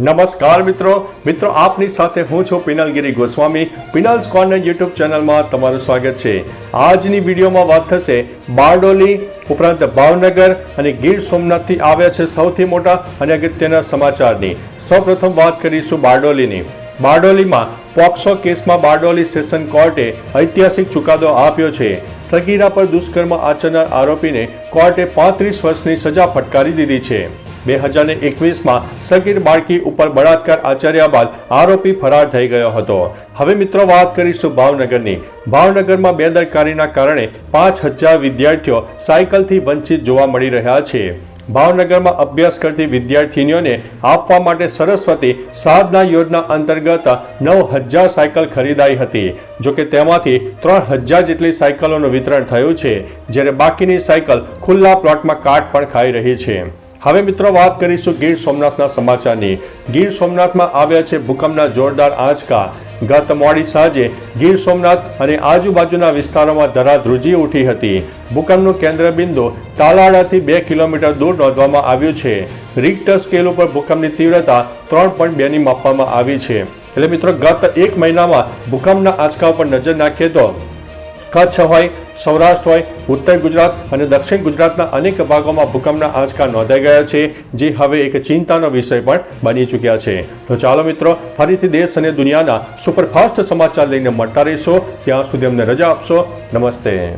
નમસ્કાર મિત્રો. મિત્રો, આપની સાથે હું છું પિનલગીરી ગોસ્વામી. પિનલ્સ કોર્નર યુટ્યુબ ચેનલમાં તમારું સ્વાગત છે. આજની વિડીયોમાં વાત થશે બારડોલી ઉપરાંત ભાવનગર અને ગીર સોમનાથથી આવ્યા છે સૌથી મોટા અને અગત્યના સમાચારની. સૌપ્રથમ વાત કરીશું બારડોલીની. બારડોલીમાં પોક્સો કેસમાં બારડોલી સેશન કોર્ટે ઐતિહાસિક ચુકાદો આપ્યો છે. સગીરા પર દુષ્કર્મ આચરનાર આરોપીને કોર્ટે પાંત્રીસ વર્ષની સજા ફટકારી દીધી છે. બે હજાર એકવીસમાં સગીર બાળકી ઉપર બળાત્કાર આચર્યા બાદ આરોપી ફરાર થઈ ગયો હતો. હવે મિત્રો વાત કરીશું ભાવનગરની. ભાવનગરમાં બેદરકારીના કારણે પાંચ હજાર વિદ્યાર્થીઓ સાયકલથી વંચિત જોવા મળી રહ્યા છે. ભાવનગરમાં અભ્યાસ કરતી વિદ્યાર્થીનીઓને આપવા માટે સરસ્વતી સાધના યોજના અંતર્ગત નવ હજાર સાયકલ ખરીદાઈ હતી. જોકે તેમાંથી ત્રણ હજાર જેટલી સાયકલોનું વિતરણ થયું છે, જ્યારે બાકીની સાયકલ ખુલ્લા પ્લોટમાં કાટ પણ ખાઈ રહી છે. હવે મિત્રો વાત કરીશું ગીર સોમનાથના સમાચારની. ગીર સોમનાથમાં આવ્યા છે ભૂકંપના જોરદાર આંચકા. ગત મોડી સાંજે ગીર સોમનાથ અને આજુબાજુના વિસ્તારોમાં ધરાધ્રુજી ઉઠી હતી. ભૂકંપનું કેન્દ્ર બિંદુ તાલાળાથી બે કિલોમીટર દૂર નોંધવામાં આવ્યું છે. રિક્ટર સ્કેલ ઉપર ભૂકંપની તીવ્રતા ત્રણ પોઈન્ટ બેની માપવામાં આવી છે. એટલે મિત્રો ગત એક મહિનામાં ભૂકંપના આંચકા ઉપર નજર નાખીએ તો કચ્છ હોય, સૌરાષ્ટ્ર હોય, ઉત્તર ગુજરાત અને દક્ષિણ ગુજરાતના અનેક ભાગોમાં ભૂકંપના આંચકા નોંધાઈ ગયા છે, જે હવે એક ચિંતાનો વિષય પણ બની ચૂક્યા છે. તો ચાલો મિત્રો, ફરીથી દેશ અને દુનિયાના સુપરફાસ્ટ સમાચાર લઈને મળતા રહીશો. ત્યાં સુધી અમને રજા આપશો. નમસ્તે.